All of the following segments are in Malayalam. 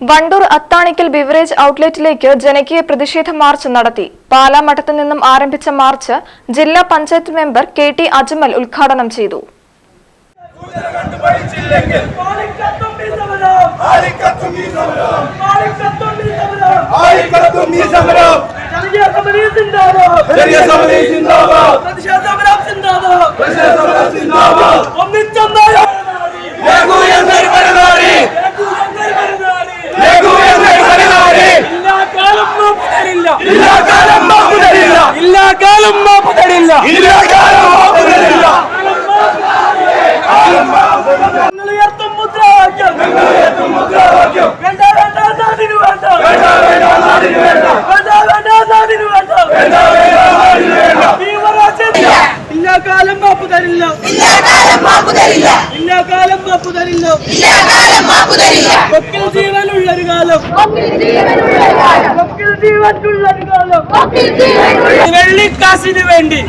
വണ്ടൂർ അത്താണിക്കൽ ബിവറേജ് ഔട്ട്ലെറ്റിലേക്ക് ജനകീയ പ്രതിഷേധ മാർച്ച് നടത്തി. പാലാമഠത്തു നിന്നും ആരംഭിച്ച മാർച്ച് ജില്ലാ panchayat member K T Ajmal ഉദ്ഘാടനം ചെയ്തു. പ്രതിഷേധ സമരം സിന്ദാബാദ് പ്രതിഷേധ സമരം സിന്ദാബാദ് ഒന്നിച്ചൊന്നായ ലഘു എന്നൊരു പരനാടി ലഘു എന്നൊരു പരനാടി ഇല്ലാ കാലം മാപ്പ് തരില്ല ഇല്ലാ കാലം മാപ്പ് തരില്ല ഇല്ലാ കാലം മാപ്പ് തരില്ല ഇല്ലാ കാലം മാപ്പ് തരില്ല ഞങ്ങൾ ഉയർത്തും മുദ്രാവാക്യം മുദ്രാവാക്യം വേണ്ട വേണ്ട നാടിന് വേണ്ട വേണ്ട വേണ്ട നാടിന് വേണ്ട വേണ്ട വേണ്ട നാടിന് വേണ്ട വേണ്ട വേണ്ട തരില്ല. വേണ്ട മാപ്പ് തരില്ല. കാലം മാപ്പ് തരില്ല. ഇല്ലാ കാലം മാപ്പ് തരില്ല. കാലം കാലം വെള്ളിക്കാശിന് വേണ്ടി.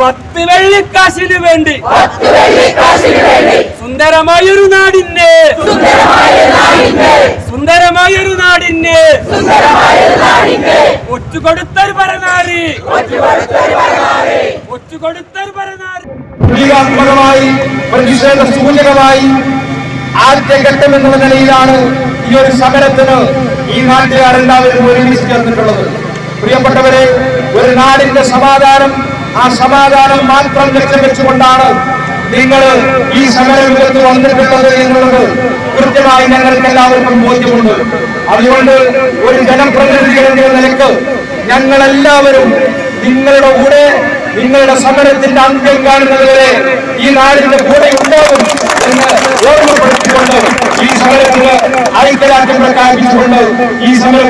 പത്ത് വെള്ളിക്കാശിന് വേണ്ടി. സുന്ദരമായൊരു നാടിന്റെ സുന്ദരമായൊരു നാടിന്റെ ഒറ്റുകൊടുത്തൊരു പരനാരി ഒറ്റുകൊടുത്തൊരു പരനാരി പ്രതീകാത്മകമായി പ്രതിഷേധ സൂചകമായി ആദ്യഘട്ടം എന്നുള്ള നിലയിലാണ് ഈ ഒരു സമരത്തിന് ഈ നാട്ടുകാരെല്ലാവരും ഒരുമിച്ച് ചേർന്നിട്ടുള്ളത്. പ്രിയപ്പെട്ടവരെ ഒരു നാടിന്റെ സമാധാനം ആ സമാധാനം മാത്രം ലക്ഷ്യം വെച്ചുകൊണ്ടാണ് നിങ്ങൾ ഈ സമരരംഗത്ത് വന്നിട്ടുള്ളത് എന്നുള്ളത് കൃത്യമായി ഞങ്ങൾക്ക് എല്ലാവർക്കും ബോധ്യമുണ്ട്. അതുകൊണ്ട് ഒരു ജനപ്രതിനിധികൾ എന്ന നിലയ്ക്ക് ഞങ്ങളെല്ലാവരും നിങ്ങളുടെ കൂടെ നിങ്ങളുടെ സമരത്തിന്റെ അന്ത്യം കാണുന്നതുവരെ ഈ നാടിന്റെ കൂടെ ഉണ്ടാവും എന്ന് ഈ സമരം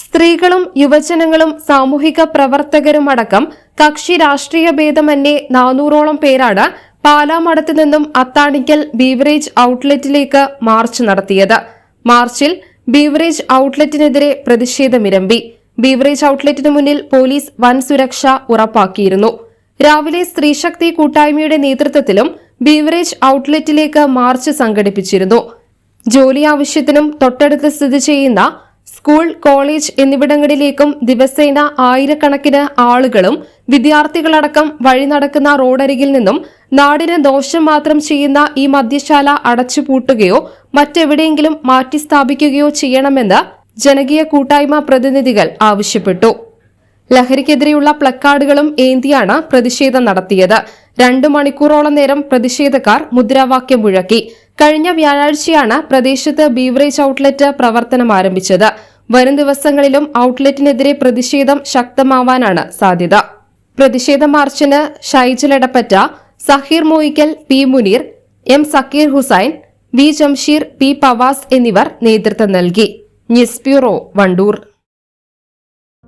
സ്ത്രീകളും യുവജനങ്ങളും സാമൂഹിക പ്രവർത്തകരും അടക്കം കക്ഷി രാഷ്ട്രീയ ഭേദമന്യേ നാനൂറോളം പേരാണ് പാലാമടത്തു നിന്നും അത്താണിക്കൽ ബീവറേജ് ഔട്ട്ലെറ്റിലേക്ക് മാർച്ച് നടത്തിയത്. മാർച്ചിൽ ബീവറേജ് ഔട്ട്ലെറ്റിനെതിരെ പ്രതിഷേധമിരമ്പി. ബീവറേജ് ഔട്ട്ലെറ്റിന് മുന്നിൽ പോലീസ് വൻ സുരക്ഷ ഉറപ്പാക്കിയിരുന്നു. രാവിലെ സ്ത്രീശക്തി കൂട്ടായ്മയുടെ നേതൃത്വത്തിലും ബീവറേജ് ഔട്ട്ലെറ്റിലേക്ക് മാർച്ച് സംഘടിപ്പിച്ചിരുന്നു. ജോലി ആവശ്യത്തിനും തൊട്ടടുത്ത് സ്ഥിതി ചെയ്യുന്ന സ്കൂൾ കോളേജ് എന്നിവിടങ്ങളിലേക്കും ദിവസേന ആയിരക്കണക്കിന് ആളുകളും വിദ്യാർത്ഥികളടക്കം വഴി നടക്കുന്ന റോഡരികിൽ നിന്നും നാടിന് ദോഷം മാത്രം ചെയ്യുന്ന ഈ മദ്യശാല അടച്ചുപൂട്ടുകയോ മറ്റെവിടെയെങ്കിലും മാറ്റിസ്ഥാപിക്കുകയോ ചെയ്യണമെന്ന് ജനകീയ കൂട്ടായ്മ പ്രതിനിധികൾ ആവശ്യപ്പെട്ടു. ലഹരിക്കെതിരെയുള്ള പ്ലക്കാർഡുകളും ഏന്തിയാണ് പ്രതിഷേധം നടത്തിയത്. രണ്ടു മണിക്കൂറോളം നേരം പ്രതിഷേധക്കാർ മുദ്രാവാക്യം മുഴക്കി. കഴിഞ്ഞ വ്യാഴാഴ്ചയാണ് പ്രദേശത്ത് ബീവറേജ് ഔട്ട്ലെറ്റ് പ്രവർത്തനം ആരംഭിച്ചത്. വരും ദിവസങ്ങളിലും ഔട്ട്ലെറ്റിനെതിരെ പ്രതിഷേധം ശക്തമാവാനാണ് സാധ്യത. പ്രതിഷേധ മാർച്ചിന് ഷൈജലടപ്പറ്റ Saheer Moyikkal P Muneer M Sakkeer Hussain V Jamsheer P Pavas എന്നിവർ നേതൃത്വം നൽകി. News bureau Vandoor.